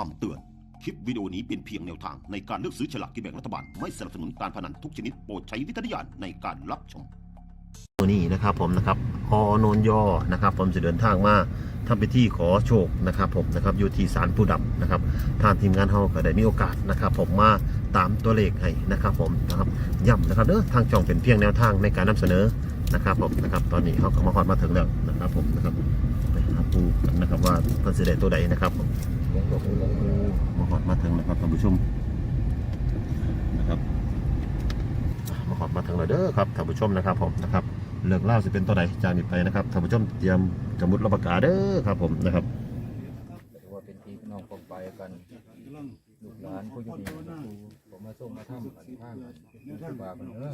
คำเตือน คลิปวิดีโอนี้เป็นเพียงแนวทางในการเลือกซื้อฉลากกินแบ่งรัฐบาล ไม่สนับสนุนการพนันทุกชนิดโปรดใช้วิจารณญาณในการรับชม ตัวนี้นะครับผมนะครับอโนนยอนะครับผมจะเดินทางมาทำพิธีขอโชคนะครับผมนะครับอยู่ที่ศาลผู้ดำนะครับทางทีมงานเฮาก็ได้มีโอกาสนะครับผมมาตามตัวเลขให้นะครับผมนะครับย้ำนะครับเด้อทางช่องเป็นเพียงแนวทางในการนำเสนอนะครับผมนะครับตอนนี้เขาก็มาฮอดมาถึงแล้วนะครับผมนะครับไปูกันนะครับ ว่าเพิ่นสิได้ตัวใดนะครับผมมาขอดมาถึงนะครับท่านผู้ชมนะครับมาขอดมาถึงเลยเด้อครับท่านผู้ชมนะครับผมนะครับเลือกเล่าวจะเป็นตัวใดจากนี้ไปนะครับท่านผู้ชมเตรียมสมุดรับประกาศเด้อครับผมนะครับว่าเป็นพี่น้องปองไปกัน ลูกหลานผู้อยู่ดีมีครูผมมาส่งมาทำกันข้างกันครูบากันเนอะ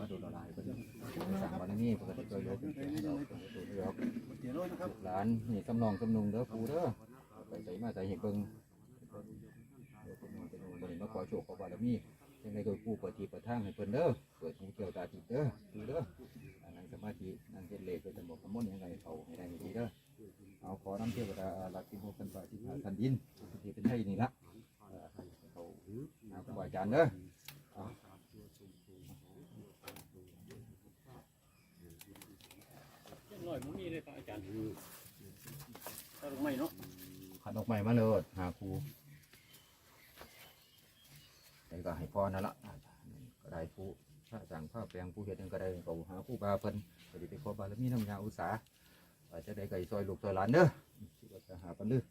มาดูละลายกันสามวันนี้ปกติก็เลยเป็นเราเป็นตัวเลือกลูกหลานนี่กำนองกำนุงเด้อครูเด้อไปใส่มาใส่เห็ดเบิ่งเดี๋ยวเป็นเป็นเป็นมาขอโชคขอบารมียังไงก็ครูเปิดทีเปิดทางให้เพิ่นเด้อ เปิดหูเกี่ยวตาจิตเด้อครูเด้อนั่งสมาธินั่งเฮ็ดเลขเป็นสมบกสมมติยังไงเขาให้ได้ดีเด้อ เอาขอน้ำเที่ยวดาอารักที่โมกันฝ่ายที่พาทันดิน ที่เป็นไทยนี่ละเอ่อให้เขาหาครูบาอาจารย์เด้อเอาหน่อยมันมีเลยครับอาจารย์ถ้าลงไม่เนาะขันออกใหม่มาเลยหาครูแต่ก็ให้พ่อนั่นละก็ได้ผู้ถ้าสั่งผ้าแปลงผู้เฮ็ดหยังก็ได้เขาหาครูบาเพิ่นก็ได้ไปขอบารมีน้ำยาอุตสาห์ว่าจะได้ไก่ซอยลูกซอยหลานเด้อที่ว่าจะหาปันลือ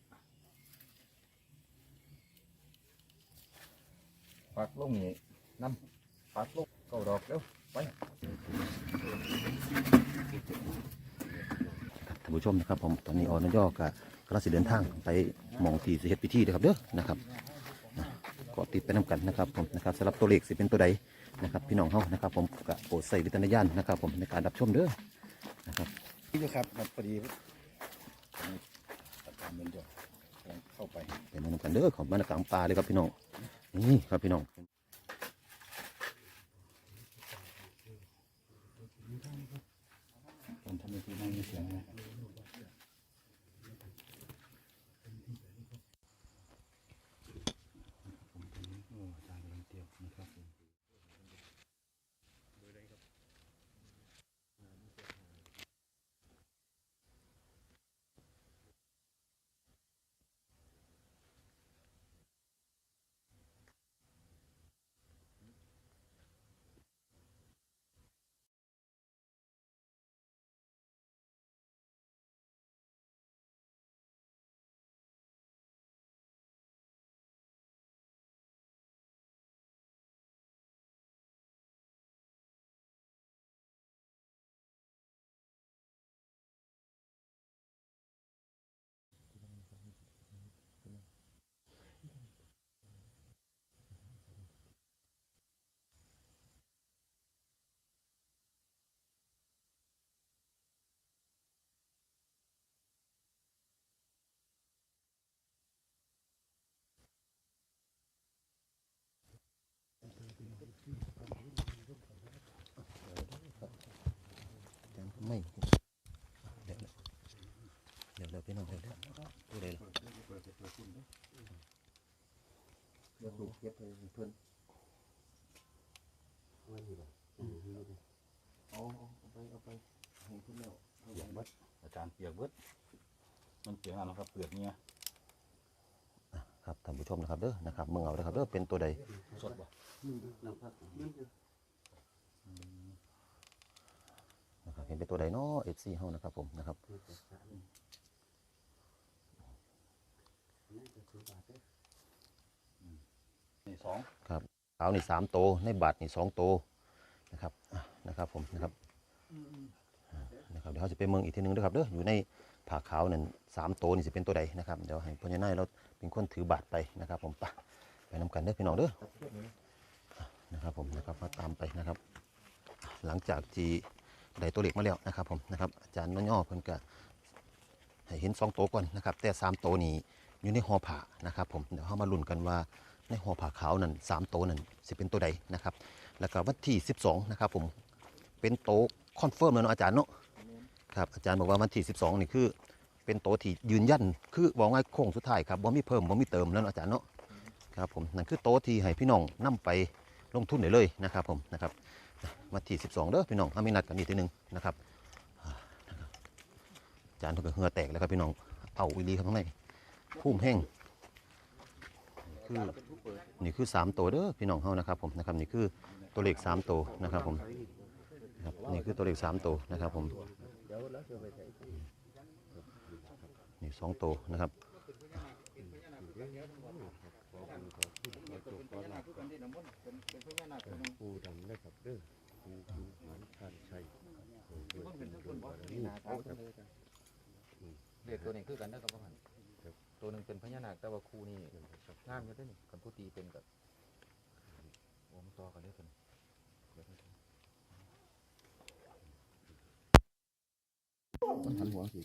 ปักลงนี่น้ำปักลงเก้าดอกเร็วไปท่านผู้ชมนะครับผมตอนนี้ออนยอกับกระสิเดินทางไปหมองที่สิเฮ็ดพิธีนะครับเด้อนะครับนะก็ติดไปนํกันนะครับผมนะครับสำหรับตัวเลขสิเป็นตัวใดนะครับ พี่น้องเฮานะครับ ผมก็โปรดใส่วิจารณญาณนะครับ ผมในการรับชมเด้อนะครับนี่ครับครับพอดีตัดตามเดินจอดกำลังเข้าไปไปมานำกันเด้อของมานกลางป่าเลยครับพี่น้อง นี่ครับพี่น้องผมทำไมถึงไม่มีเสียงนะ ไม่เดี๋ยวเดี๋ยวเดี๋ยวพี่น้องเดี๋ยวเดี๋ยวตัวใดล่ะเดี๋ยวถูเก็บไปเพิ่นเอาเอาไปเอาไปให้คุณแล้วเปียกเบิดอาจารย์เปียกเบิดมันเปียกอะไรครับเปลือกเนี่ยครับท่านผู้ชมนะครับเด้อนะครับเมืองเอาเด้อครับเด้อเป็นตัวใดสดบ่ นะครับ เห็นเป็นตัวใดเนาะ FC เฮานะครับผมนะครับนี่สองครับขาวนี่สามโตวในบาทนี่สองโตวนะครับอะนะครับผมนะครับอ่านะครับเดี๋ยวเราจะไปเมืองอีกทีหนึงด้วยครับเด้ออยู่ในผ่าขาวนั่นสามโตวนี่จะเป็นตัวใดนะครับเดี๋ยวให้พ่อใหญ่นายเราเป็นคนถือบาทไปนะครับ ผมไปไปนำกันเด้อพี่น้องเด้ออะนะครับผมนะครับมาตามไปนะครับ หลังจากที่ ได้ตัวเลขมาแล้วนะครับผมนะครับอาจารย์น้อยๆเพิ่นก็ให้เห็นสองโตวก่อนนะครับแต่สามโตวนี้อยู่ในห่อผ้านะครับผมเดี๋ยวเรามาลุ้นกันว่าในห่อผ้าขาวนั่นสามโตวนั่นสิเป็นตัวใดนะครับแล้วก็วันที่ 12นะครับผมเป็นโตวคอนเฟิร์มแล้วเนาะอาจารย์เนาะครับอาจารย์บอกว่าวันที่ 12 นี่คือ เป็นโตวที่ยืนยัน คือบอกง่ายโค้งสุดท้ายครับบ่มีเพิ่มบ่มีเติมแล้วเนาะอาจารย์เนาะครับผมนั่นคือโตวที่ให้พี่น้องนํไปลงทุนได้เลยนะครับผมนะครับ วันที่ 12เด้อพี่น้องเอามีนัดกันอีกทีหนึงนะครับอ่านะครับจารย์เพิ่นก็เหงือแตกแล้วครับพี่น้องเอาอีลีครับข้างในพุ่มแห้งคือนี่คือ 3 ตัวเด้อพี่น้องเฮานะครับผมนะครับนี่คือตัวเลข3ตัวนะครับผมนะครับนี่คือตัวเลข3ตัวนะครับผมนี่2ตัวนะครับ สองตัวนะครับเรียเด็กตัวนี้คือกันนะครับพ่อพันตัวหนึ่งเป็นพญานาคแต่ว่าคู่นี่งามอยู่เด้วยนี่กันผู้ตีเป็นกับโอมนต่อกันได้คนมันหันหัวสิ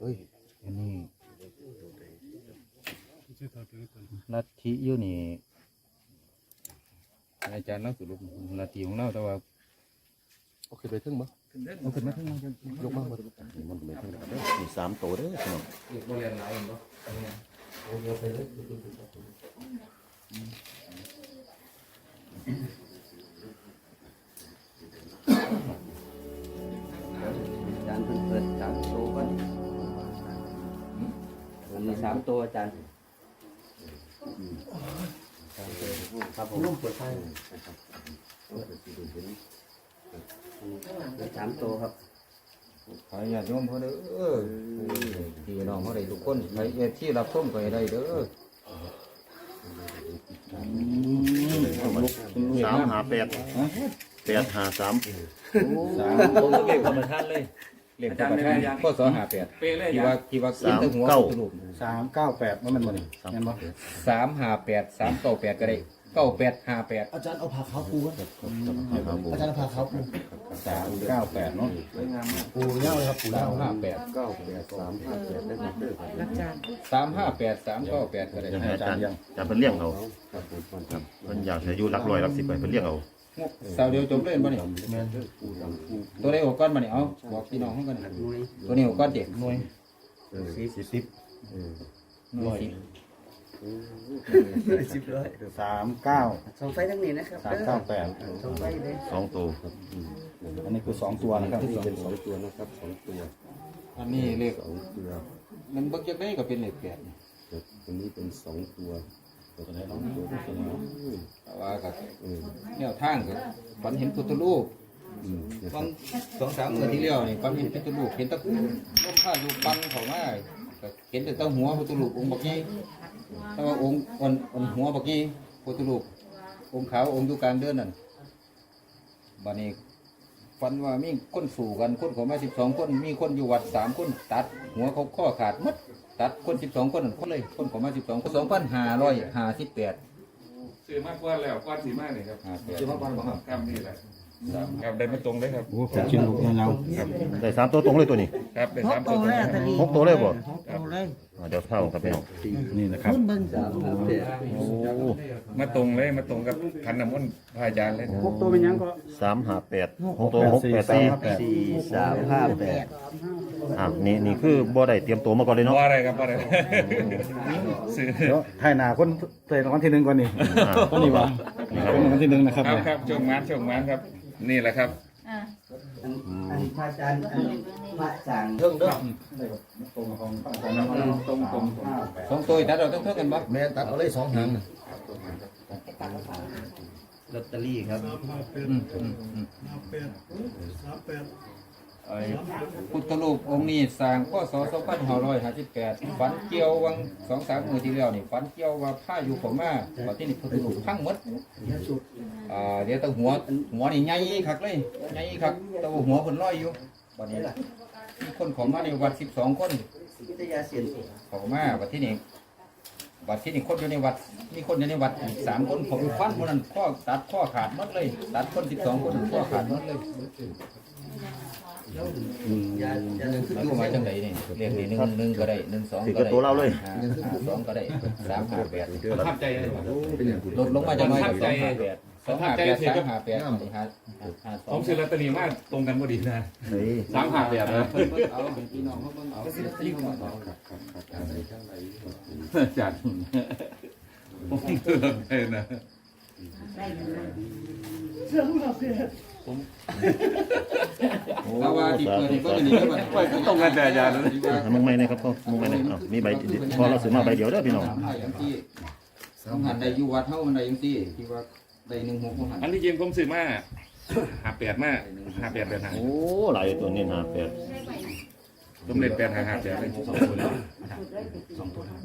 เฮ้ยอันนี้ ลัทธิอยู่นี่อาจารย์เล่าสุรุปลัทธิของเราแต่ว่าโอเคไปถึงบ่เอาขึ้นมาขึ้นมายกมาบ่นี่มันเป็นเท่าไหร่เด้อมีสามตัวเด้อพี่น้องเรียกโรงเรียนหลายเองปะอา ครับผมเปิดไฟสามตัวครับขออย่าติโยมเขาเด้อพี่น้องเขาได้ทุกคนไปเอ่อที่รับชมก็ได้เด้อสามหาแปดแปดหาสามสามผมก็เก็บกรรมฐานเลยเรียกประธานข้อสองหาแปดที่ว่าที่ว่ากินแตั้งหัวสามเก้าแปดว่ามันบ่นี่แม่นบ่สามหาแปดสามเก้าแปดก็ได้ เก้าแปดห้าแปดอาจารย์เอาผ้าขาวปูกันอาจารย์เอาผ้าขาวปูสามเก้าแปดเนาะปูเงาเลยครับปูสาเงามห้าแปดเก้าแปดสามห้าแปดได้หมดเด้อสามห้าแปดสามเก้าแปดก็ได้จะให้อาจารย์อาจารย์เพิ่นเลี้ยงเอาครับเพิ่นอยากจะอยู่หลักร้อยหลักสิบไปเพิ่นเลี้ยงเอาสาวเดียวจบเล่นบ่นี่ตัวได้หกก้อนบ่นี่เอาบอกพี่น้องเขากันตัวนี้หกก้อนเด็กหน่วยสี่สิบหน่วย สิบร้อยสามเก้าสองไฟทั้งนี้นะครับสามเก้าแปดสองไฟเลยสองตัวอันนี้คือสองตัวนะครับเป็นสองตัวนะครับสองตัวอันนี้เลขสองตัวมันเบิกจากได้ก็เป็นเลขแปดครับตัวนี้เป็นสองตัวตัวไหนสองตัวก็เป็นแต่ว่าก็เออแนวทางก็ฝันเห็นพุทธรูปอืมนะคตอรับนสองสามเดือนที่แล้วนี่ฝันเห็นพุทธรูปเห็นแตะลมผ้าลูกปังเขามาก็เห็นแต่ตาหัวพุทธรูปองค์บักใหญ่ แต่ว่าองค์อ่อนอ่อนหัวบักใหญ่พุทธรูปองค์ขาวองค์อยู่กลางเดือนนั่นบัดนี้ฝันว่ามีคนสู่กันคนเของมาสิบสองคน มีคนอยู่วัดสามคนตัด หัวเขาข้อขาดหมัดตัดคนสิบสองคนนั่นคนเลยคนเของมาสิบสองคนสองพันห้าร้อยห้าสิบแปดซื้อมากกว่าแล้วก้อนสีมากเลยครับห้าแปดครับนี่แหละครับได้มาตรงเลยครับโอ้ผมกินลูกเงาได้สามตัวตรงเลยตัวนี้ครับได้สามตัวตรงครับหกตัวเลยบ่อ่าเดี๋ยวเข้าครับพี่น้องนี่นะครับสามห้าแปดโอ้มาตรงเลยมาตรงกับพันน้ำมนต์พระอาจารย์เลยพวกตัวเป็นยังก็สามหาแปดหกตัวหกแปดสี่สี่สามห้าแปดอ่านี่นี่คือบ่ได้เตรียมตัวมาก่อนเลยเนาะว่าอะไรครับว่าอะไรซื้อเดี๋ยวถ่ายหน้าคนเตะรางวัลที่หนึ่งก่อนนี่อ่าต้นนี้วะเป็นรางวัลที่หนึ่งนะครับครับครับช่วงงานช่วงงานครับ นี่แหละครับอั นอันพระอาจารย์อันพระสั่งเรื่องเรื่องตรงตรงตรงตรงสองตัวตัดเราต้องเท่ากันปะแม่ตัดเอาเลยสองหางลอตเตอรี่ครับ ไอ้พุทธรูปองค์นี้สร้างพศ2558ฝันเกี่ยววังสองสามมือที่แล้วนี่ฝันเกี่ยวว่าผ้าอยู่ผมมาตอนที่นี่พุทธรูปพังหมดอ่าเดี๋ยวแตหัวหัวนี่ใหญ่คักเลยใหญ่คักต่ว่าหัวเพิ่นลอยอยู่บัดนี้ล่ะมีคนเของมาในวัด 12 คนวิทยาเสียนเขามาบัดที่นี่บัดที่นี่คนอยู่ในวัด มีคนอยู่ในวัดอีกสามคนผมฟันคนนั้นข้อตัดข้อขาดหมดเลย ตัดคนสิบสองคนข้อขาดหมดเลย ยาจะนึงคือมันก็มาจังไดนี่เรียกนี่หนึ่งหนึ่งก็ได้หนึ่งสองถือก็กับได้ตัวเราเลย ห้าห้าสองก็ได้สามห้าแปดประทับใจเลยลดลงมาจะน้อยกับสองห้าแปดสองห้าแปดสามห้าแปดสี่ห้าห้าสผองมซื้อลอตเตอรี่มาตรงกันพอดีนะเฮ้ยสามห้าแปดเลยเพิ่นเบิ่งเอาให้พี่น้องเขาเบิ่งเอาซื้อลอตเตอรี่มาเอาอาจารย์ผมซื้อลอตเตอรี่นะเรา ว่าที่เปิดนี่เบิ่งอันนี้ก็บ่ไปตรงกันแต่อาจารย์นะมึงไม่นะครับพ่อมึงไม่นะครับมีใบพอเราซื้อมาใบเดียวเด้อพี่น้องสามห้าอย่างที่สองหันได้อยู่วัดเฮามันได้อย่างที่ที่ว่าได้หนึ่งหกบ่หันอันที่จริงผมซื้อมาห้าแปดมาห้าแปดแปดห้าโอ้หลายตัวนี่นะแปด ผมเล่นแปดห้าห้าแปดเลย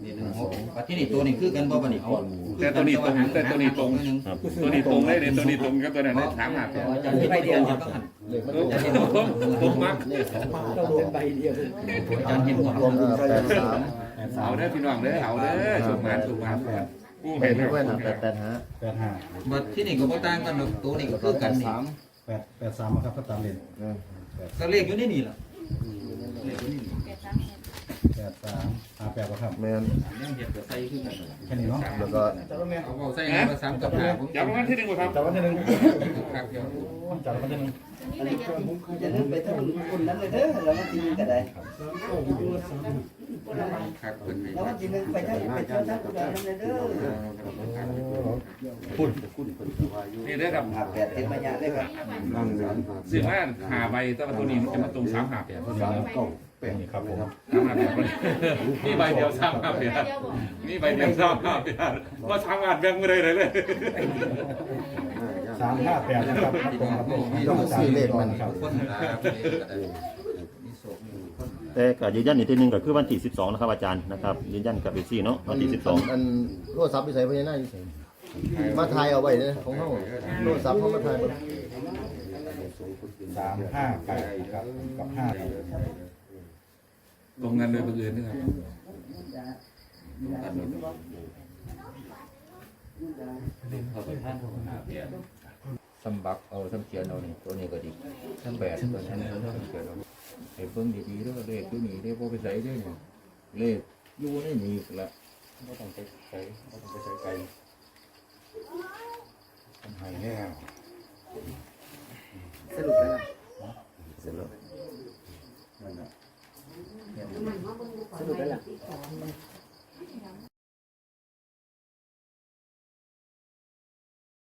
นี่หนึ่งหกปัจจุบันตัวนี้คือกันบ่บัดนี้เอาแต่ตัวนี้ตรงแต่ตัวนี้ตรง ครับตัวนี้ตรงเลยเดี๋ยวตัวนี้ตรงกับตัวนั้นเลยสามห้าแปดอาจารย์ที่ไปเดียวต้องหันผมผมมักก็รวมใบเดียวอาจารย์เห็นหัวรวมแปดสามเอาเด้อพี่น้องเด้อเอาเด้อสุกมานสุกมานผู้เห็เห็นนด้วยนะแปดแปดห้าแปดห้าบัดที่นี่ก็บ่ต่างกันหรอกตัวนี้ก็คือกันนี่แปดแปดสามครับก็ตามเลนก็เลขอยู่ในนี่ล่ะเลขอยู่ในนี่ แปดสามห้าแปดครับแมนยังเฮ็ดก็ใส่คือกันนั่นแหละแค่นี้เนาะแล้วก็เอาเอาใส่ให้มาสามกับห้าผมจับรางวัลที่หนึ่งบ่ครับจับวันที่หนึ่งครับเดี๋ยวจับวันที่หนึ่งจะนึกไปถนนคนนั้นเลยเด้อแล้วมันทีนึงก็ได้ ครับเพิ่นให้แล้วมันทีนึงไปทางไปทางนั้นก็ได้นั่นเลยเด้อนี่เด้อครับแปดเต็มมาญาเลยครับซื้อมาหาใบแต่ว่าตัวนี้มันจะมาตรงสามห้าแปดตัวนี้แปดนี่ครับผมสามหาแปดนี่ใบเดียวสามห้าแปดนี่ใบเดียวสามห้าแปดว่าสามารถแบ่งไม่ได้เลยเลยสามห้าแปดนะครับตรงกับต้องซื้อเลขมันครับ แต่ก็ยืนยันอีกทีหนึงก็คือวันที่12นะครับอาจารย์นะครับยืนยันกับเอซี่เนาะวันที่12 อันโทรศัพท์ไปใส่พญานาคอยู่ใส่มาถ่ายเอาไว้เนี่ยของเฮาโทรศัพท์เขามาถ่ายเบิ่งสามห้าแปดครับกับห้าตรงกันโดยบังเอิญนะครับสำบักเอาสำเขียนเอานี่ตัวนี้ก็ดีสำแปดตัวนั้นตัวนั้นเขียนเอา ไอ้เบิ่งดีๆเด้อเลขอยู่นี้เลขบ่ไปใส่ด้วยเนี่ยเลขอยู่ในนี่ละม่ต้องไปใส่ม่ต้องไปใส่ไกลมันหายแล้วสรุปแล้วสร็จแล้วนั่นน่ะสรุปแล้วล่ะ